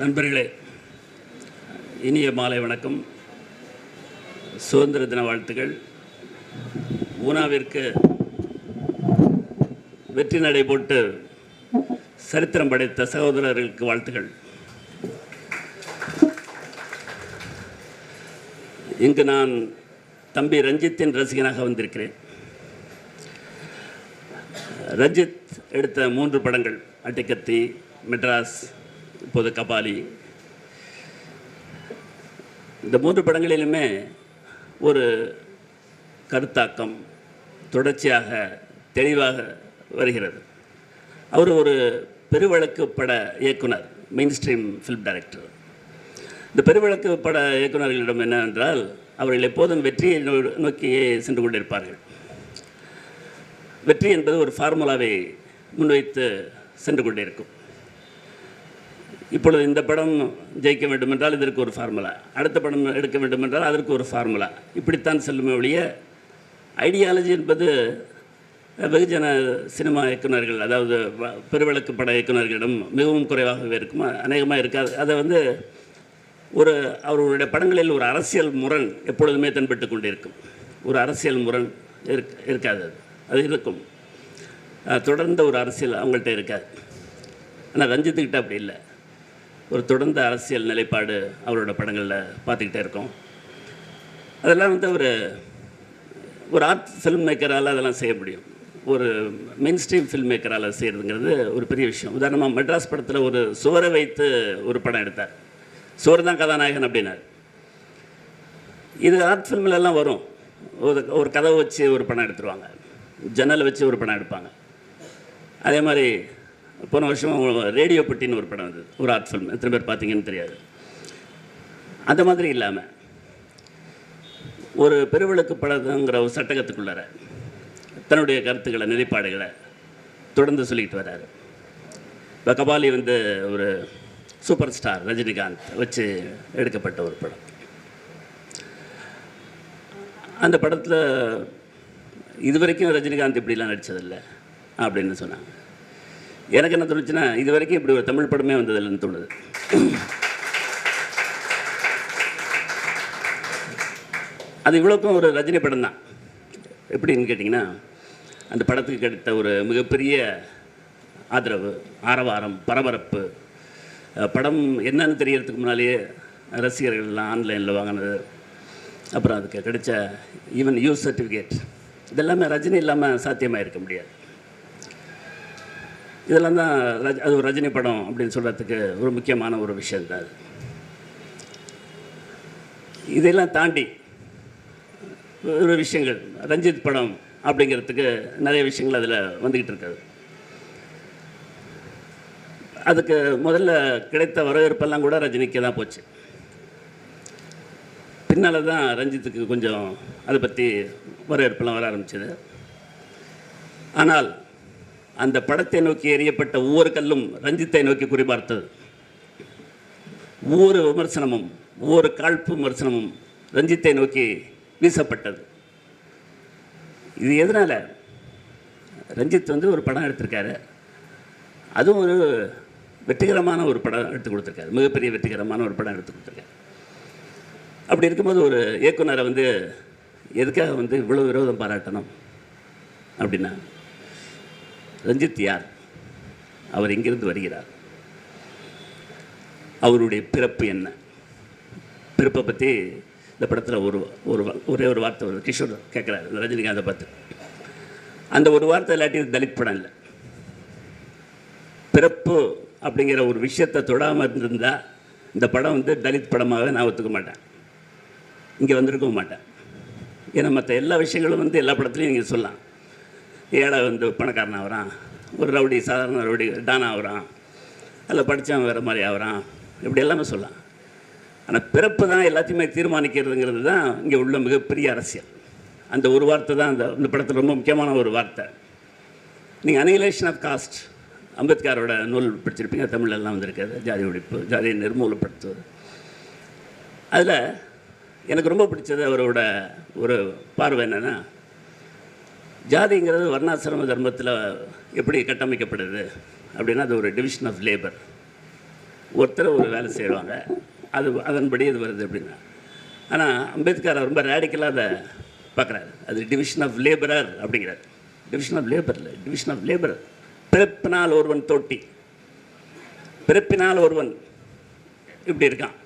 நண்பர்களே இனிய மாலை வணக்கம். சுதந்திர தின வாழ்த்துக்கள். ஊனாவிற்கு வெற்றி நடை போட்டு சரித்திரம் படைத்த சகோதரர்களுக்கு வாழ்த்துக்கள். இங்கு நான் தம்பி ரஞ்சித்தின் ரசிகனாக வந்திருக்கிறேன். ரஞ்சித் எடுத்த மூன்று படங்கள் அட்டிக்கத்தி மெட்ராஸ் இப்போது கபாலி. இந்த மூன்று படங்களிலுமே ஒரு கருத்தாக்கம் தொடர்ச்சியாக தெளிவாக வருகிறது. அவர் ஒரு பெருவழக்கு பட இயக்குனர் மெயின் ஸ்ட்ரீம் ஃபிலிம் டைரக்டர் இந்த பெருவழக்கு பட இயக்குநர்களிடம் என்னவென்றால் அவர்கள் எப்போதும் வெற்றியை நோக்கியே சென்று கொண்டிருப்பார்கள். வெற்றி என்பது ஒரு ஃபார்முலாவை முன்வைத்து சென்று கொண்டிருக்கும். இப்பொழுது இந்த படம் ஜெயிக்க வேண்டுமென்றால் இதற்கு ஒரு ஃபார்முலா அடுத்த படம் எடுக்க வேண்டுமென்றால் அதற்கு ஒரு ஃபார்முலா இப்படித்தான் செல்லுமே ஒழிய ஐடியாலஜி என்பது வெகுஜன சினிமா இயக்குனர்கள் அதாவது வ- பெருவிளக்கு பட இயக்குனர்களிடம் மிகவும் குறைவாகவே இருக்கும். அநேகமாக இருக்காது. அதை வந்து ஒரு அவர்களுடைய படங்களில் ஒரு அரசியல் முரண் எப்பொழுதுமே தென்பட்டு கொண்டிருக்கும். ஒரு அரசியல் முரண் இருக் இருக்காது அது. அது இருக்கும். தொடர்ந்த ஒரு அரசியல் அவங்கள்ட்ட இருக்காது. ஆனால் ரஞ்சித்துக்கிட்ட அப்படி இல்லை. ஒரு தொடர்ந்த அரசியல் நிலைப்பாடு அவரோட படங்களில் பார்த்துக்கிட்டே இருக்கோம். அதெல்லாம் வந்து ஒரு ஒரு ஆர்ட் ஃபில்ம் மேக்கரால் அதெல்லாம் செய்ய முடியும். ஒரு மெயின் ஸ்ட்ரீம் ஃபில்ம் மேக்கரால் செய்கிறதுங்கிறது ஒரு பெரிய விஷயம். உதாரணமாக மெட்ராஸ் படத்தில் ஒரு சுவரை வைத்து ஒரு படம் எடுத்தார். சுவர் தான் கதாநாயகன் அப்படின்னார். இது ஆர்ட் ஃபில்மிலெல்லாம் வரும். ஒரு ஒரு கதவை வச்சு ஒரு படம் எடுத்துருவாங்க. ஜன்னலை வச்சு ஒரு படம் எடுப்பாங்க. அதே மாதிரி போன வருஷம் ரேடியோ பெட்டின்னு ஒரு படம் வந்தது ஒரு ஆர்ட் ஃபில்ம் எத்தனை பேர் பார்த்தீங்கன்னு தெரியாது. அந்த மாதிரி இல்லாமல் ஒரு பெருவிளக்கு படத்துங்கிற ஒரு சட்டகத்துக்குள்ளார தன்னுடைய கருத்துக்களை நிலைப்பாடுகளை தொடர்ந்து சொல்லிக்கிட்டு வர்றாரு. இப்போ கபாலி வந்து ஒரு சூப்பர் ஸ்டார் ரஜினிகாந்த் வச்சு எடுக்கப்பட்ட ஒரு படம். அந்த படத்தில் இது வரைக்கும் ரஜினிகாந்த் இப்படிலாம் நடித்ததில்லை அப்படின்னு சொன்னாங்க. எனக்கு என்ன தோணுச்சுன்னா இது வரைக்கும் இப்படி ஒரு தமிழ் படமே வந்ததில்லைன்னு தோணுது. அது இவ்வளோக்கும் ஒரு ரஜினி படம் தான் எப்படின்னு கேட்டிங்கன்னா அந்த படத்துக்கு கிடைத்த ஒரு மிகப்பெரிய ஆதரவு ஆரவாரம் பரபரப்பு படம் என்னன்னு தெரியறதுக்கு முன்னாலேயே ரசிகர்கள்லாம் ஆன்லைனில் வாங்கினது அப்புறம் அதுக்கு கிடைச்ச ஈவன் யூஸ் சர்டிஃபிகேட் இதெல்லாமே ரஜினி இல்லாமல் சாத்தியமாக இருக்க முடியாது. இதெல்லாம் தான் ரஜ அது ஒரு ரஜினி படம் அப்படின்னு சொல்கிறதுக்கு ஒரு முக்கியமான ஒரு விஷயம் தான் அது. இதெல்லாம் தாண்டி ஒரு விஷயங்கள் ரஞ்சித் படம் அப்படிங்கிறதுக்கு நிறைய விஷயங்கள் அதில் வந்துக்கிட்டு இருக்காது. அதுக்கு முதல்ல கிடைத்த வரவேற்பெல்லாம் கூட ரஜினிக்கு தான் போச்சு. பின்னால் தான் ரஞ்சித்துக்கு கொஞ்சம் அதை பற்றி வரவேற்பெல்லாம் வர ஆரம்பிச்சது. ஆனால் அந்த படத்தை நோக்கி எறியப்பட்ட ஒவ்வொரு கல்லும் ரஞ்சித்தை நோக்கி குறிபார்த்தது. ஒவ்வொரு விமர்சனமும் ஒவ்வொரு காழ்ப்பு விமர்சனமும் ரஞ்சித்தை நோக்கி வீசப்பட்டது. இது எதனால்? ரஞ்சித் வந்து ஒரு படம் எடுத்திருக்காரு. அதுவும் ஒரு வெற்றிகரமான ஒரு படம் எடுத்து கொடுத்துருக்காரு. மிகப்பெரிய வெற்றிகரமான ஒரு படம் எடுத்து கொடுத்துருக்காரு. அப்படி இருக்கும்போது ஒரு இயக்குனரை வந்து எதுக்காக வந்து இவ்வளோ விரோதம் பாராட்டணும்? அப்படின்னா ரஞ்சித் யார்? அவர் எங்கிருந்து வருகிறார்? அவருடைய பிறப்பு என்ன? பிறப்பை பற்றி இந்த படத்தில் ஒரு ஒரு ஒரே ஒரு வார்த்தை வருது. கிஷோர் கேட்குறாரு இந்த ரஜினிகாந்தை பார்த்து அந்த ஒரு வார்த்தை இல்லாட்டி தலித் படம் இல்லை. பிறப்பு அப்படிங்கிற ஒரு விஷயத்தை தொடாமல் இருந்திருந்தா இந்த படம் வந்து தலித் படமாகவே நான் ஒத்துக்க மாட்டேன். இங்கே வந்திருக்கவும் மாட்டேன். ஏன்னா மற்ற எல்லா விஷயங்களும் வந்து எல்லா படத்துலையும் நீங்கள் சொல்லலாம். ஏழை வந்து பணக்காரன் ஆகிறான். ஒரு ரவுடி சாதாரண ரவுடி டான் ஆகிறான். அதில் படித்தவன் வேறு மாதிரி ஆகுறான். இப்படி எல்லாமே சொல்லலாம். ஆனால் பிறப்பு தான் எல்லாத்தையுமே தீர்மானிக்கிறதுங்கிறது தான் இங்கே உள்ள மிகப்பெரிய அரசியல். அந்த ஒரு வார்த்தை தான் அந்த இந்த படத்தில் ரொம்ப முக்கியமான ஒரு வார்த்தை. நீங்கள் அனிகிலேஷன் ஆஃப் காஸ்ட் அம்பேத்கரோட நூல் படிச்சிருப்பீங்க தமிழ்லலாம் வந்திருக்காது ஜாதி ஒழிப்பு ஜாதியை நிர்மூலப்படுத்துவது. அதில் எனக்கு ரொம்ப பிடிச்சது அவரோட ஒரு பார்வை என்னென்னா ஜாதிங்கிறது வர்ணாசிரம தர்மத்தில் எப்படி கட்டமைக்கப்படுது அப்படின்னா அது ஒரு டிவிஷன் ஆஃப் லேபர் ஒருத்தர் ஒரு வேலை செய்வாங்க. அது அதன்படி இது வருது அப்படின்னா. ஆனால் அம்பேத்கர் ரொம்ப ரேடிக்கலாக அதை பார்க்குறாரு. அது டிவிஷன் ஆஃப் லேபரர் அப்படிங்கிறார். டிவிஷன் ஆஃப் லேபரில் டிவிஷன் ஆஃப் லேபர் பிறப்பினால் ஒருவன் தொட்டி. பிறப்பினால் ஒருவன் இப்படி இருக்கான்.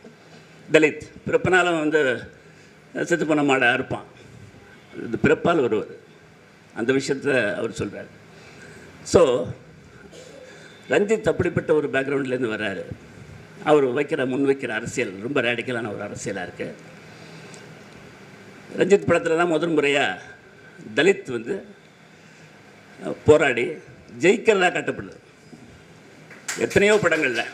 தலித் பிறப்பினால் வந்து செத்து போன மாடை அறுப்பான் இது பிறப்பால் ஒருவர் அந்த விஷயத்தை அவர் சொல்கிறார் ஸோ ரஞ்சித் அப்படிப்பட்ட ஒரு பேக்ரவுண்ட்லேருந்து வர்றாரு. அவர் வைக்கிற முன் வைக்கிற அரசியல் ரொம்ப ரேடிக்கலான ஒரு அரசியலாக இருக்குது ரஞ்சித் படத்தில் தான் முதல் முறையாக தலித் வந்து போராடி ஜெயிக்கிறதா காட்டப்படுது. எத்தனையோ படங்களில்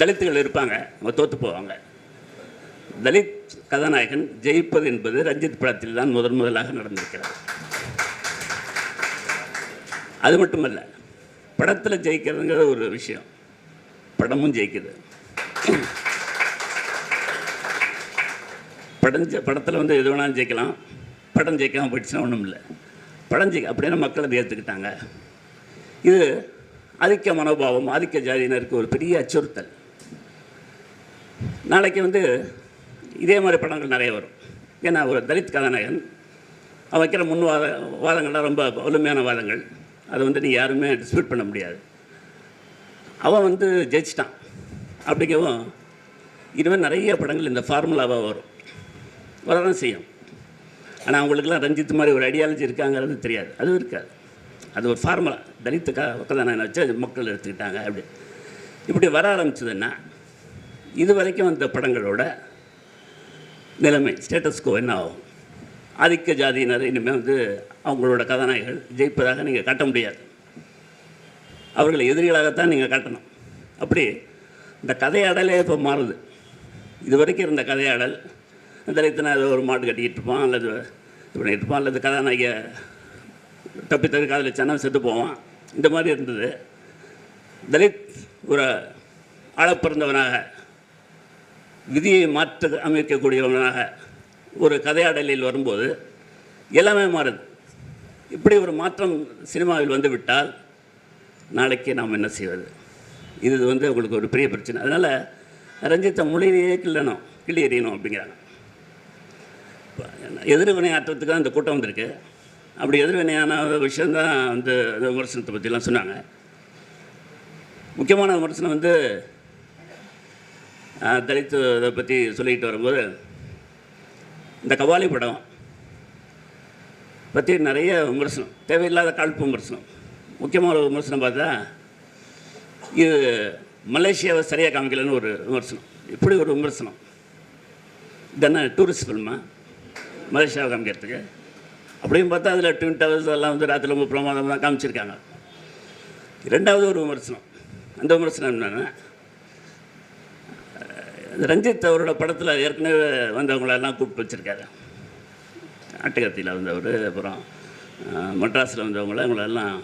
தலித்துகள் இருப்பாங்க அவங்க தோற்று போவாங்க. தலித் கதாநாயகன் ஜெயிப்பது என்பது ரஞ்சித் படத்தில் தான் முதன் முதலாக நடந்திருக்கிறது. அது மட்டுமல்ல படத்தில் ஜெயிக்கிறதுங்கிற ஒரு விஷயம். படமும் ஜெயிக்குது. படம் படத்தில் வந்து எது வேணாலும் ஜெயிக்கலாம். படம் ஜெயிக்காமல் போயிடுச்சுன்னா ஒன்றும் இல்லை. படம் ஜெயிக்க அப்படின்னா மக்கள் அதை ஏற்றுக்கிட்டாங்க இது ஆதிக்க மனோபாவம் ஆதிக்க ஜாதியினருக்கு ஒரு பெரிய அச்சுறுத்தல். நாளைக்கு வந்து இதே மாதிரி படங்கள் நிறைய வரும். ஏன்னா ஒரு தலித் கதாநாயகன் அவன் வைக்கிற முன் வாத வாதங்கள்லாம் ரொம்ப வலிமையான வாதங்கள். அதை வந்து நீ யாருமே டிஸ்பியூட் பண்ண முடியாது. அவன் வந்து ஜெயிச்சிட்டான். அப்படிங்கவும் இனிமேல் நிறைய படங்கள் இந்த ஃபார்முலாவாக வரும். வரதான் செய்யும். ஆனால் அவங்களுக்குலாம் ரஞ்சித் மாதிரி ஒரு ஐடியாலஜி இருக்காங்கிறது தெரியாது. அதுவும் இருக்காது. அது ஒரு ஃபார்முலா தலித்துக்காக க வச்சு அது மக்கள் எடுத்துக்கிட்டாங்க அப்படி. இப்படி வர ஆரம்பிச்சதுன்னா இது வரைக்கும் வந்த படங்களோட நிலைமை ஸ்டேட்டஸ்கோ என்ன ஆகும்? ஆதிக்க ஜாதியினர் இனிமேல் வந்து அவங்களோட கதாநாயகர்கள் ஜெயிப்பதாக நீங்கள் காட்ட முடியாது. அவர்களை எதிரிகளாகத்தான் நீங்கள் காட்டணும். அப்படி இந்த கதையாடலே இப்போ மாறுது. இது வரைக்கும் இருந்த கதையாடல் தலித்தனை அது ஒரு மாட்டு கட்டிக்கிட்டு இருப்பான் அல்லது இது பண்ணிகிட்டு இருப்பான் அல்லது கதாநாயக தப்பித்தது காதல் சனம் செத்து போவான். இந்த மாதிரி இருந்தது. தலித் ஒரு ஆழப்பிறந்தவனாக விதியை மாற்ற அமைக்கக்கூடியவனாக ஒரு கதையாடலில் வரும்போது எல்லாமே மாறுது. இப்படி ஒரு மாற்றம் சினிமாவில் வந்து விட்டால் நாளைக்கு நாம் என்ன செய்வது? இது வந்து உங்களுக்கு ஒரு பெரிய பிரச்சனை. அதனால் ரஞ்சித்தை மொழியிலேயே கிள்ளணும் கிள்ளி எறியணும் அப்படிங்கிறாங்க. எதிர்வினை ஆற்றத்துக்கு தான் இந்த கூட்டம் வந்திருக்கு. அப்படி எதிர்வினையான விஷயந்தான் வந்து அந்த விமர்சனத்தை பற்றிலாம் சொன்னாங்க. முக்கியமான விமர்சனம் வந்து தலித்து இதை பற்றி சொல்லிக்கிட்டு வரும்போது இந்த கவாலி படம் பற்றி நிறைய விமர்சனம் தேவையில்லாத காழ்ப்பு விமர்சனம் முக்கியமான ஒரு விமர்சனம் பார்த்தா இது மலேசியாவை சரியாக காமிக்கலன்னு ஒரு விமர்சனம். இப்படி ஒரு விமர்சனம். இதென்ன டூரிஸ்ட் ஃபில்மா மலேசியாவை காமிக்கிறதுக்கு. அப்படியும் பார்த்தா அதில் ட்வின் டவர்ஸ் எல்லாம் வந்து ராத்திரி ரொம்ப பிரமாதமாக காமிச்சிருக்காங்க. ரெண்டாவது ஒரு விமர்சனம். அந்த விமர்சனம் என்னென்னா ரஞ்சித் அவரோட படத்தில் ஏற்கனவே வந்தவங்களெல்லாம் கூப்பிட்டு வச்சுருக்காரு. ஆட்டுக்கத்தியில் வந்தவர் அப்புறம் மெட்ராஸில் வந்தவங்கள இவங்களெல்லாம்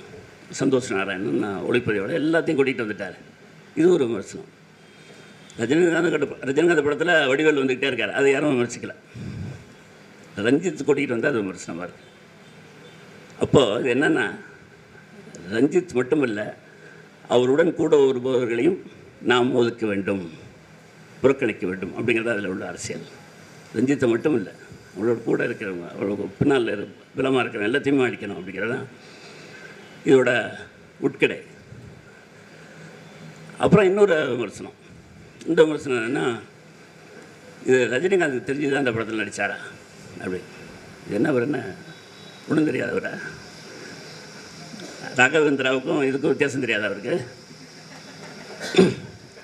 சந்தோஷ் நாராயணன் நான் எல்லாத்தையும் கூட்டிகிட்டு வந்துட்டார். இது ஒரு விமர்சனம். ரஜினிகாந்த் கட்டு ரஜினிகாந்த் படத்தில் வடிவேல் வந்துக்கிட்டே இருக்கார். அதை யாரும் விமர்சிக்கல. ரஞ்சித் கூட்டிகிட்டு வந்தால் அது விமர்சனமாக இருக்குது அப்போது இது என்னென்னா ரஞ்சித் மட்டுமல்ல அவருடன் கூட வருபவர்களையும் நாம் ஒதுக்க வேண்டும். புறக்கணிக்க வேண்டும் அப்படிங்கிறது அதில் உள்ள அரசியல். ரஞ்சித்தை மட்டும் இல்லை. அவளோட கூட இருக்கிறவங்க அவளோட பின்னால் இரு பலமாக இருக்கிறவங்க எல்லாத்தையுமே அடிக்கணும் அப்படிங்கிறது இதோட உட்கடை. அப்புறம் இன்னொரு விமர்சனம். இந்த விமர்சனம் என்னென்னா இது ரஜினிகாந்த் தெரிஞ்சு தான் இந்த படத்தில் நடித்தாரா அப்படி. இது என்ன அவர் என்ன? ஒன்றும் தெரியாதவரா ராகவேந்திராவுக்கும் இதுக்கும் வித்தியாசம் தெரியாத அவருக்கு?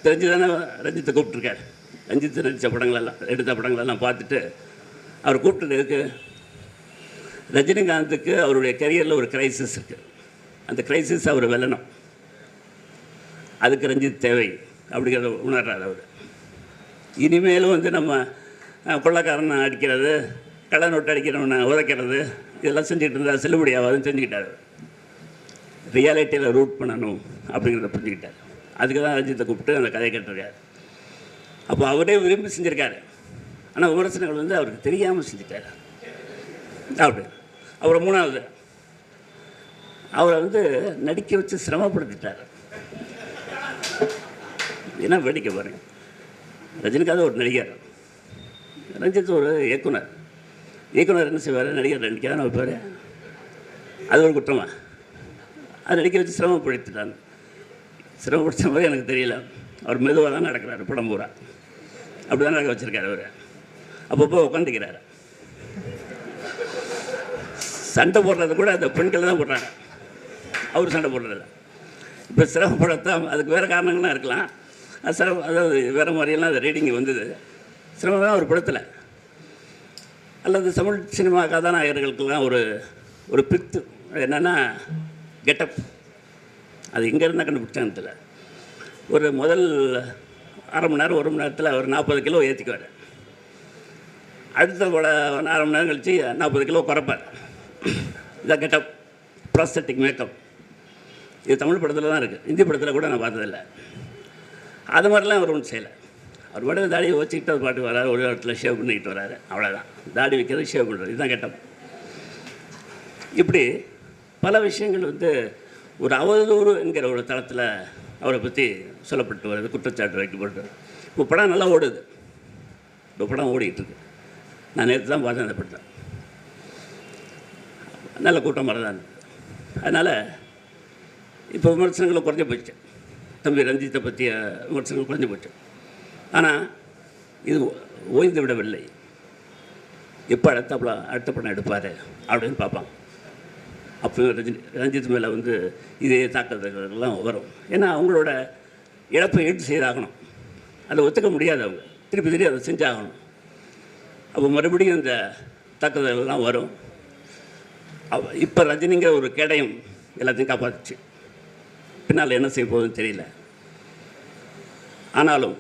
தெரிஞ்சு தானே ரஞ்சித்தை கூப்பிட்ருக்காரு ரஞ்சித் நடித்த படங்களெல்லாம் எடுத்த படங்களெல்லாம் பார்த்துட்டு அவர் கூப்பிட்டது எதுக்கு? ரஜினிகாந்துக்கு அவருடைய கரியரில் ஒரு கிரைசிஸ் இருக்குது அந்த கிரைசிஸ் அவர் வெல்லணும். அதுக்கு ரஞ்சித் தேவை அப்படிங்கிறத உணர்றார் அவர். இனிமேலும் வந்து நம்ம கொள்ளக்காரன் அடிக்கிறது கள்ள நோட்டு அடிக்கிறவனை உதைக்கிறது இதெல்லாம் செஞ்சுட்டு இருந்தால் செல்லுபடியாகாதுன்னு செஞ்சுக்கிட்டார். ரியாலிட்டியில் ரூட் பண்ணணும் அப்படிங்கிறத புரிஞ்சுக்கிட்டார். அதுக்கு தான் ரஞ்சித்தை கூப்பிட்டு அந்த கதையை கேட்டிருக்காரு. அப்போ அவரே விரும்பி செஞ்சுருக்காரு. ஆனால் விமர்சனங்கள் வந்து அவருக்கு தெரியாமல் செஞ்சுட்டாரு. அப்படி. அப்புறம் மூணாவது. அவரை வந்து நடிக்க வச்சு சிரமப்படுத்திட்டார். என்ன வேடிக்கை பாருங்க. ரஜினிகாந்த் ஒரு நடிகர். ரஞ்சித் ஒரு இயக்குனர். இயக்குனர் என்ன செய்வார்? நடிகர் நடிக்காதான் வைப்பார் அது ஒரு குற்றமா? அது நடிக்க வச்சு சிரமப்படுத்திட்டாங்க. சிரமப்படுத்த மாதிரி எனக்கு தெரியல. அவர் மெதுவாக தான் நடக்கிறாரு படம் பூரா. அப்படி தான் நடக்க வச்சுருக்காரு அவர். அப்பப்போ உட்காந்துக்கிறாரு சண்டை போடுறது கூட அந்த பெண்கள் தான் போடுறாங்க. அவர் சண்டை போடுறது இப்போ சிரமப்படத்தான் அதுக்கு வேறு காரணங்கள்லாம் இருக்கலாம். அது சிரமம் அதாவது வேறு மாதிரியெல்லாம் அது ரீடிங் வந்தது. சிரமம் தான் அவர் படத்தில். அல்லது தமிழ் சினிமா கதாநாயகர்களுக்கெல்லாம் ஒரு ஒரு பித்து. என்னென்னா கெட்டப். அது எங்கே இருந்தால் கண்டுபிடிச்சான்னு தெரியல. ஒரு முதல் அரை மணி நேரம் ஒரு மணி நேரத்தில் ஒரு நாற்பது கிலோ ஏற்றிக்குவார் அடுத்த ஒரு அரை மணி நேரம் கழித்து நாற்பது கிலோ குறைப்பார். இதான் கெட்டப் ப்ராஸ்தட்டிக் மேக்கப் இது தமிழ் படத்தில் தான் இருக்குது இந்தி படத்தில் கூட நான் பார்த்ததில்ல. அது மாதிரிலாம் அவர் ஒன்றும் செய்யலை. அவர் பாட்டு தாடியை வச்சுக்கிட்டு அது பாட்டு வராரு ஒரு இடத்துல ஷேவ் பண்ணிக்கிட்டு வராரு. அவ்வளோதான் தாடி வைக்கிறது ஷேவ் பண்ணுறது இதுதான் கெட்டப் இப்படி பல விஷயங்கள் வந்து ஒரு அவதூறு என்கிற ஒரு தளத்தில் அவரை பற்றி சொல்லப்பட்டு வருது குற்றச்சாட்டு வைக்கப்பட்டு இப்போ படம் நல்லா ஓடுது. இப்போ படம் ஓடிக்கிட்டு இருக்கு. நான் நேற்று தான் பார்த்தேன் அந்த படத்தை நல்ல கூட்டம் வரதான் அதனால் இப்போ விமர்சனங்களும் குறைஞ்சி போச்சு. தம்பி ரஞ்சித்தை பற்றிய விமர்சனங்கள் குறைஞ்சி போச்சு. ஆனால் இது ஓய்ந்து விடவில்லை. எப்போ அடுத்த அடுத்த படம் எடுப்பார் அப்படின்னு பார்ப்பான் அப்போ ரஜினி ரஞ்சித் மேலே வந்து இதே தாக்குதல்கள்லாம் வரும். ஏன்னா அவங்களோட இழப்பை ஈடு செய்தாகணும். அதை ஒத்துக்க முடியாது அவங்க. திருப்பி திருப்பி அதை செஞ்சாகணும். அப்போ மறுபடியும் இந்த தாக்குதல்கள்லாம் வரும். அவ இப்போ ரஜினிங்கிற ஒரு கேடயம் எல்லாத்தையும் காப்பாற்றுச்சு பின்னால் என்ன செய்ய போகுதுன்னு தெரியல. ஆனாலும்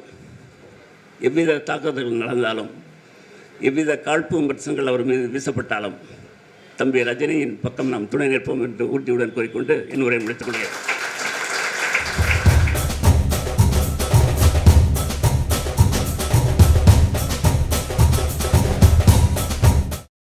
எவ்வித தாக்குதல்கள் நடந்தாலும் எவ்வித காழ்ப்பு பிரச்சனைகள் அவர் மீது வீசப்பட்டாலும் தம்பி ரஜினியின் பக்கம் நாம் துணை நிற்போம் என்று ஊட்டியுடன் கூறிக்கொண்டு என் உரை முடித்துக் கொள்கிறேன்.